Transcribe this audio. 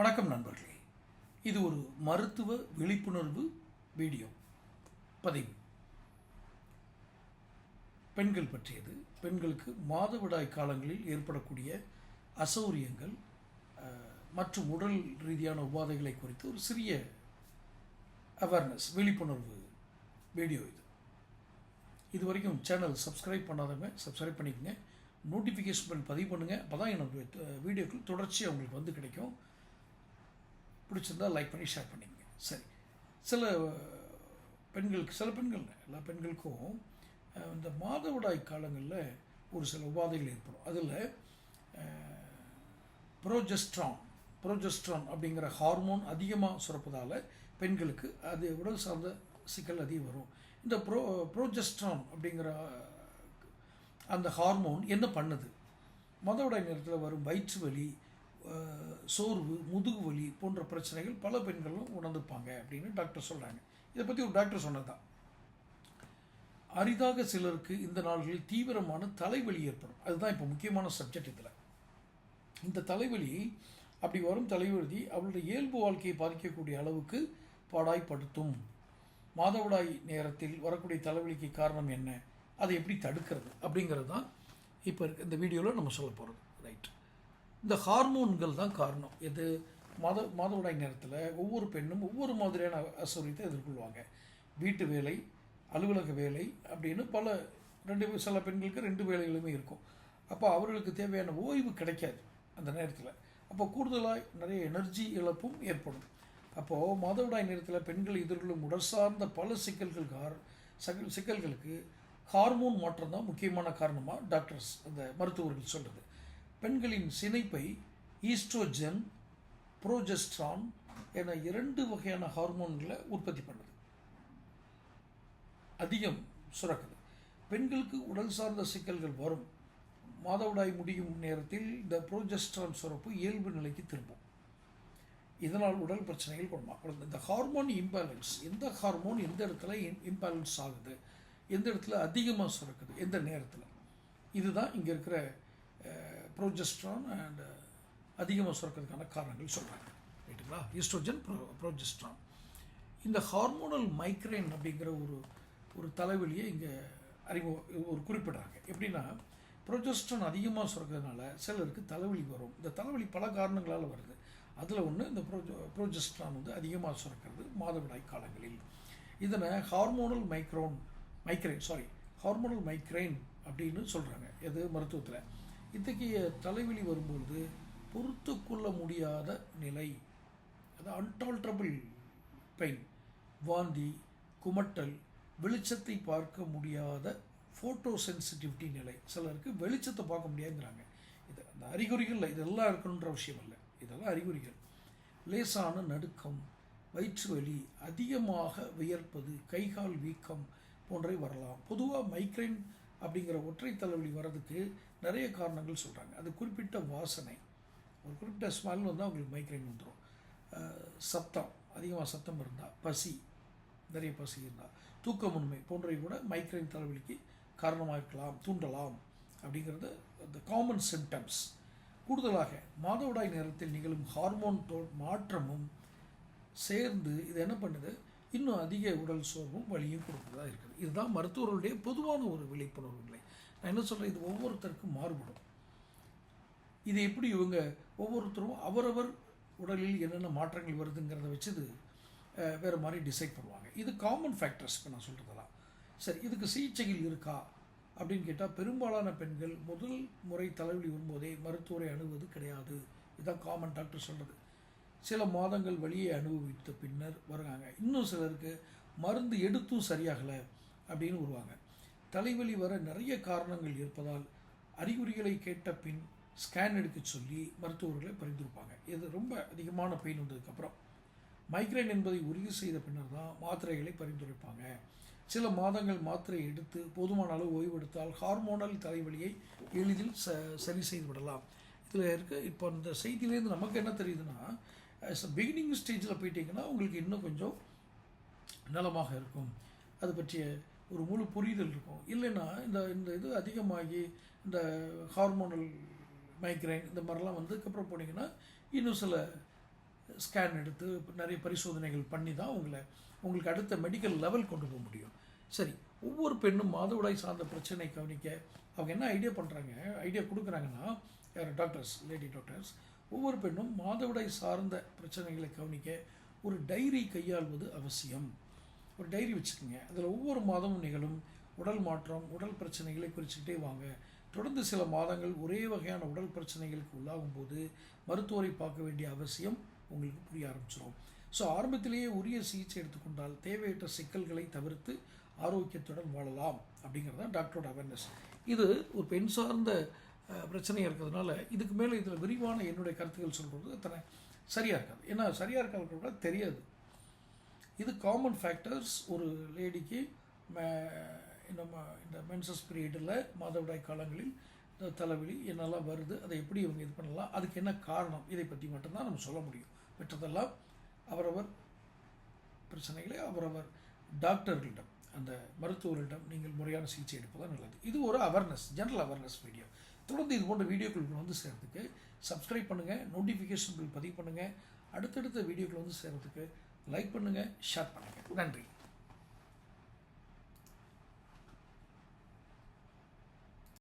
வணக்கம் நண்பர்களே. இது ஒரு மருத்துவ விழிப்புணர்வு வீடியோ பதிவு. பெண்கள் பற்றியது. பெண்களுக்கு மாதவிடாய் காலங்களில் ஏற்படக்கூடிய அசௌரியங்கள் மற்றும் உடல் ரீதியான உபாதைகளை குறித்து ஒரு சிறிய அவேர்னஸ் விழிப்புணர்வு வீடியோ இது. இது வரைக்கும் சேனல் சப்ஸ்கிரைப் பண்ணாதவங்க சப்ஸ்கிரைப் பண்ணிக்கங்க. நோட்டிஃபிகேஷன் பதிவு பண்ணுங்கள் அப்போ தான் என்னோட வீடியோக்கள் தொடர்ச்சியாக உங்களுக்கு வந்து கிடைக்கும். பிடிச்சிருந்தா லைக் பண்ணி ஷேர் பண்ணிக்கங்க. சரி. சில பெண்களுக்கு சில பெண்கள் எல்லா பெண்களுக்கும் இந்த மாதவிடாய் காலங்களில் ஒரு சில உபாதைகள் ஏற்படும். அதில் ப்ரோஜெஸ்ட்ரான் ப்ரோஜெஸ்ட்ரான் அப்படிங்கிற ஹார்மோன் அதிகமாக சுரப்பதால் பெண்களுக்கு அது உடல் சார்ந்த சிக்கல் அதிகம் வரும். இந்த ப்ரோ ப்ரோஜெஸ்ட்ரான் அப்படிங்கிற அந்த ஹார்மோன் என்ன பண்ணுது? மதவிடாய் நேரத்தில் வரும் வயிற்று வலி சோர்வு முதுகு வலி போன்ற பிரச்சனைகள் பல பெண்களும் உணர்ந்துப்பாங்க அப்படின்னு டாக்டர் சொல்கிறாங்க இதை பற்றி ஒரு டாக்டர் சொன்னதான் அரிதாக சிலருக்கு இந்த நாள்களில் தீவிரமான தலைவலி ஏற்படும். அதுதான் இப்போ முக்கியமான சப்ஜெக்ட் இதில். இந்த தலைவலி அப்படி வரும் தலைவலி அவளுடைய இயல்பு வாழ்க்கையை பாதிக்கக்கூடிய அளவுக்கு பாடாய்படுத்தும் மாதவிடாய் நேரத்தில் வரக்கூடிய தலைவலிக்கு காரணம் என்ன? அதை எப்படி தடுக்கிறது? அப்படிங்கிறது தான் இப்போ இருக்க இந்த வீடியோவில் நம்ம சொல்ல போகிறது ரைட் இந்த ஹார்மோன்கள் தான் காரணம். எது மாத மாதவிடாய் நேரத்தில் ஒவ்வொரு பெண்ணும் ஒவ்வொரு மாதிரியான அசௌரியத்தை எதிர்கொள்வாங்க. வீட்டு வேலை அலுவலக வேலை அப்படின்னு பல ரெண்டு சில பெண்களுக்கு ரெண்டு வேலைகளுமே இருக்கும். அப்போ அவர்களுக்கு தேவையான ஓய்வு கிடைக்காது அந்த நேரத்தில். அப்போ கூடுதலாக நிறைய எனர்ஜி இழப்பும் ஏற்படும். அப்போது மாதவிடாய் நேரத்தில் பெண்கள் எதிர்கொள்ளும் உடல் சார்ந்த பல சிக்கல்கள் கார் சிக்கல்களுக்கு ஹார்மோன் மாற்றம் தான் முக்கியமான காரணமாக டாக்டர்ஸ் அந்த மருத்துவர்கள் சொல்கிறது பெண்களின் சினைப்பை ஈஸ்ட்ரோஜன் ப்ரோஜெஸ்ட்ரான் என இரண்டு வகையான ஹார்மோன்களை உற்பத்தி பண்ணுது. அதிகம் சுரக்குது. பெண்களுக்கு உடல் சார்ந்த சிக்கல்கள் வரும். மாதவிடாய் முடியும் நேரத்தில் இந்த ப்ரோஜெஸ்ட்ரான் சுரப்பு இயல்பு நிலைக்கு திரும்பும். இதனால் உடல் பிரச்சனைகள் குணமாகும். இந்த ஹார்மோன் இம்பேலன்ஸ் எந்த ஹார்மோன் எந்த இடத்துல இம்பேலன்ஸ் ஆகுது? எந்த இடத்துல அதிகமாக சுரக்குது? எந்த நேரத்தில்? இதுதான் இங்கே இருக்கிற ப்ரோஜெஸ்ட்ரான் அண்ட் அதிகமாக சுரக்கிறதுக்கான காரணங்கள் சொல்கிறாங்க ரைட்டுங்களா ஈஸ்ட்ரோஜன் ப்ரோ ப்ரோஜெஸ்ட்ரான் இந்த ஹார்மோனல் மைக்ரேன் அப்படிங்கிற ஒரு ஒரு தலைவலியை இங்கே அறிமுக ஒரு குறிப்பிடுறாங்க. எப்படின்னா ப்ரொஜெஸ்ட்ரான் அதிகமாக சுரக்கிறதுனால சிலருக்கு தலைவலி வரும். இந்த தலைவலி பல காரணங்களால் வருது. அதில் ஒன்று இந்த ப்ரோஜோ ப்ரோஜெஸ்ட்ரான் வந்து அதிகமாக சுரக்கிறது மாதவிடாய் காலங்களில். இதனை hormonal micron migraine sorry hormonal migraine அப்படின்னு சொல்கிறாங்க எது? மருத்துவத்தில். இத்தகைய தலைவலி வரும்பொழுது பொறுத்து கொள்ள முடியாத நிலை. அது அன்டால்ட்ரபிள் பெயின் வாந்தி குமட்டல் வெளிச்சத்தை பார்க்க முடியாத ஃபோட்டோ சென்சிட்டிவிட்டி நிலை. சிலருக்கு வெளிச்சத்தை பார்க்க முடியாதுங்கிறாங்க. இது அந்த அறிகுறிகள் இதெல்லாம் இருக்கணுன்ற அவசியம் இல்லை. இதெல்லாம் அறிகுறிகள். லேசான நடுக்கம் வயிற்று வலி அதிகமாக வியர்ப்பது கைகால் வீக்கம் போன்றவை வரலாம். பொதுவாக மைக்ரைன் அப்படிங்கிற ஒற்றை தலைவலி வர்றதுக்கு நிறைய காரணங்கள் சொல்கிறாங்க அது குறிப்பிட்ட வாசனை. ஒரு குறிப்பிட்ட ஸ்மெல் வந்து அவங்களுக்கு மைக்ரைன் வந்துடும் சத்தம். அதிகமாக சத்தம் இருந்தால் பசி. நிறைய பசி இருந்தால் தூக்கமுன்மை போன்றவை கூட மைக்ரைன் தலைவலிக்கு காரணமாக இருக்கலாம் தூண்டலாம் அப்படிங்கிறது அந்த காமன் சிம்டம்ஸ் கூடுதலாக மாதவிடாய் நேரத்தில் நிகழும் ஹார்மோன் தோ மாற்றமும் சேர்ந்து இது என்ன பண்ணுது? இன்னும் அதிக உடல் சோர்வும் வலியும் கொடுக்குறதா இருக்குது. இதுதான் மருத்துவர்களுடைய பொதுவான ஒரு விழிப்புணர்வு நிலை. நான் என்ன சொல்கிறேன் இது ஒவ்வொருத்தருக்கும் மாறுபடும். இது எப்படி இவங்க ஒவ்வொருத்தரும் அவரவர் உடலில் என்னென்ன மாற்றங்கள் வருதுங்கிறத வச்சு இது வேறு மாதிரி டிசைட் பண்ணுவாங்க. இது காமன் ஃபேக்டர்ஸ் இப்போ நான் சொல்கிறதெல்லாம் சரி இதுக்கு சிகிச்சைகள் இருக்கா அப்படின்னு கேட்டால் பெரும்பாலான பெண்கள் முதல் முறை தலைவலி வரும்போதே மருத்துவரை அணுவது கிடையாது. இதுதான் காமன் டாக்டர் சொல்கிறது சில மாதங்கள் வழியை அனுபவித்த பின்னர் வருவாங்க. இன்னும் சிலருக்கு மருந்து எடுத்தும் சரியாகலை அப்படின்னு வருவாங்க. தலைவலி வர நிறைய காரணங்கள் இருப்பதால் அறிகுறிகளை கேட்ட பின் ஸ்கேன் எடுக்க சொல்லி மருத்துவர்களை பரிந்துரைப்பாங்க. இது ரொம்ப அதிகமான பெயின் வந்ததுக்கப்புறம் மைக்ரைன் என்பதை உறுதி செய்த பின்னர் தான் மாத்திரைகளை பரிந்துரைப்பாங்க. சில மாதங்கள் மாத்திரை எடுத்து போதுமான அளவு ஓய்வெடுத்தால் ஹார்மோனல் தலைவலியை எளிதில் ச சரி செய்து விடலாம். இதில் இருக்க இப்போ இந்த செய்தியிலேருந்து நமக்கு என்ன தெரியுதுன்னா பிகினிங் ஸ்டேஜில் போயிட்டீங்கன்னா உங்களுக்கு இன்னும் கொஞ்சம் நலமாக இருக்கும். அது பற்றிய ஒரு முழு புரிதல் இருக்கும். இல்லைன்னா இந்த இந்த இது அதிகமாகி இந்த ஹார்மோனல் மைக்ரைன் இந்த மாதிரிலாம் வந்ததுக்கப்புறம் போனீங்கன்னா இன்னும் சில ஸ்கேன் எடுத்து நிறைய பரிசோதனைகள் பண்ணி தான் உங்களை உங்களுக்கு அடுத்த மெடிக்கல் லெவல் கொண்டு போக முடியும். சரி ஒவ்வொரு பெண்ணும் மாதவிடாய் சார்ந்த பிரச்சனை கவனிக்க அவங்க என்ன ஐடியா பண்ணுறாங்க ஐடியா கொடுக்குறாங்கன்னா யார் டாக்டர்ஸ் லேடி டாக்டர்ஸ் ஒவ்வொரு பெண்ணும் மாதவிடாய் சார்ந்த பிரச்சனைகளை கவனிக்க ஒரு டைரி கையாள்வது அவசியம். ஒரு டைரி வச்சுக்கோங்க. அதில் ஒவ்வொரு மாதமும் நிகழும் உடல் மாற்றம் உடல் பிரச்சனைகளை குறிச்சுக்கிட்டே வாங்க. தொடர்ந்து சில மாதங்கள் ஒரே வகையான உடல் பிரச்சனைகளுக்கு உள்ளாகும் போது மருத்துவரை பார்க்க வேண்டிய அவசியம் உங்களுக்கு புரிய ஆரம்பிச்சிடும் ஸோ ஆரம்பத்திலேயே உரிய சிகிச்சை எடுத்துக்கொண்டால் தேவையற்ற சிக்கல்களை தவிர்த்து ஆரோக்கியத்துடன் வாழலாம் அப்படிங்கிறது தான் டாக்டரோட அவேர்னஸ் இது ஒரு பெண் சார்ந்த பிரச்சனையாக இருக்கிறதுனால இதுக்கு மேலே இதில் விரிவான என்னுடைய கருத்துக்கள் சொல்கிறது அத்தனை சரியாக இருக்காது. ஏன்னா சரியாக இருக்கிறத கூட தெரியாது. இது காமன் ஃபேக்டர்ஸ் ஒரு லேடிக்கு நம்ம இந்த மென்சஸ் பீரியடில் மாதவிடாய் காலங்களில் இந்த தலைவலி என்னெல்லாம் வருது அதை எப்படி இவங்க இது பண்ணலாம் அதுக்கு என்ன காரணம் இதை பற்றி மட்டும்தான் நம்ம சொல்ல முடியும். மற்றதெல்லாம் அவரவர் பிரச்சனைகளை அவரவர் டாக்டர்களிடம் அந்த மருத்துவர்களிடம் நீங்கள் முறையான சிகிச்சை எடுப்பதான் நல்லது. இது ஒரு அவேர்னஸ் ஜென்ரல் அவேர்னஸ் வீடியோ தொடர்ந்து இது போன்ற வீடியோக்கள் வந்து சேர்கிறதுக்கு சப்ஸ்கிரைப் பண்ணுங்கள் நோட்டிஃபிகேஷன் பில் பதிவு பண்ணுங்கள் அடுத்தடுத்த வீடியோக்கள் வந்து சேர்கிறதுக்கு லைக் பண்ணுங்கள் ஷேர் பண்ணுங்கள் நன்றி.